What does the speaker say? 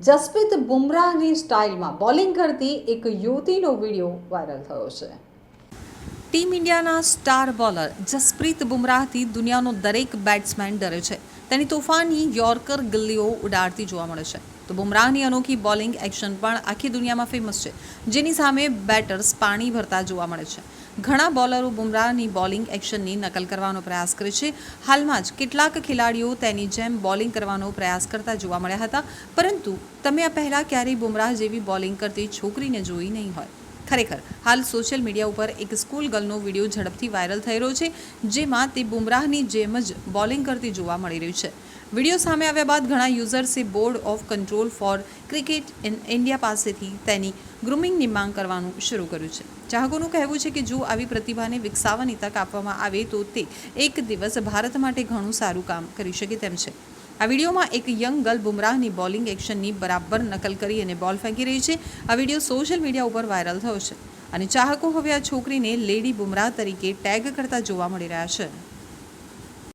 Jasprit બુમરાહની સ્ટાઇલમાં bowling કરતી એક યુવતીનો video viral થયો છે. ટીમ ઇન્ડિયાના સ્ટાર બોલર જસપ્રીત બુમરાહથી દુનિયાનો દરેક બેટ્સમેન ડરે છે. તેની તોફાની યોર્કર ગલ્લીઓ ઉડાડતી જોવા મળે છે. તો બુમરાહની અનોખી બોલિંગ એક્શન પણ આખી દુનિયામાં ફેમસ છે, જેની સામે બેટર્સ પાણી ભરતા જોવા મળે છે. ઘણા બોલરો બુમરાહની બોલિંગ એક્શનની નકલ કરવાનો પ્રયાસ કરે છે. હાલમાં જ કેટલાક ખેલાડીઓ તેની જેમ બોલિંગ કરવાનો પ્રયાસ કરતા જોવા મળ્યા હતા, પરંતુ તમે આ પહેલાં ક્યારેય બુમરાહ જેવી બોલિંગ કરતી છોકરીને જોઈ નહીં હોય. ખરેખર, હાલ સોશિયલ મીડિયા ઉપર એક સ્કૂલ ગર્લનો વીડિયો ઝડપથી વાયરલ થઈ રહ્યો છે, જેમાં તે બુમરાહની જેમ જ બોલિંગ કરતી જોવા મળી રહ્યું છે. વીડિયો સામે આવ્યા બાદ ઘણા યુઝર્સે board of control for cricket in India પાસેથી તેની ગ્રુમિંગની માંગ કરવાનું શરૂ કર્યું છે. ચાહકોનું કહેવું છે કે જો આવી પ્રતિભાને વિકસાવવાની તક આપવામાં આવે તો તે એક દિવસ ભારત માટે ઘણું સારું કામ કરી શકે તેમ છે. આ વિડીયોમાં એક યંગ ગર્લ બુમરાહની બોલિંગ એક્શનની બરાબર નકલ કરી અને બોલ ફેંકી રહી છે. આ વીડિયો સોશિયલ મીડિયા ઉપર વાયરલ થયો છે અને ચાહકો હવે આ છોકરીને લેડી બુમરાહ તરીકે ટેગ કરતા જોવા મળી રહ્યા છે.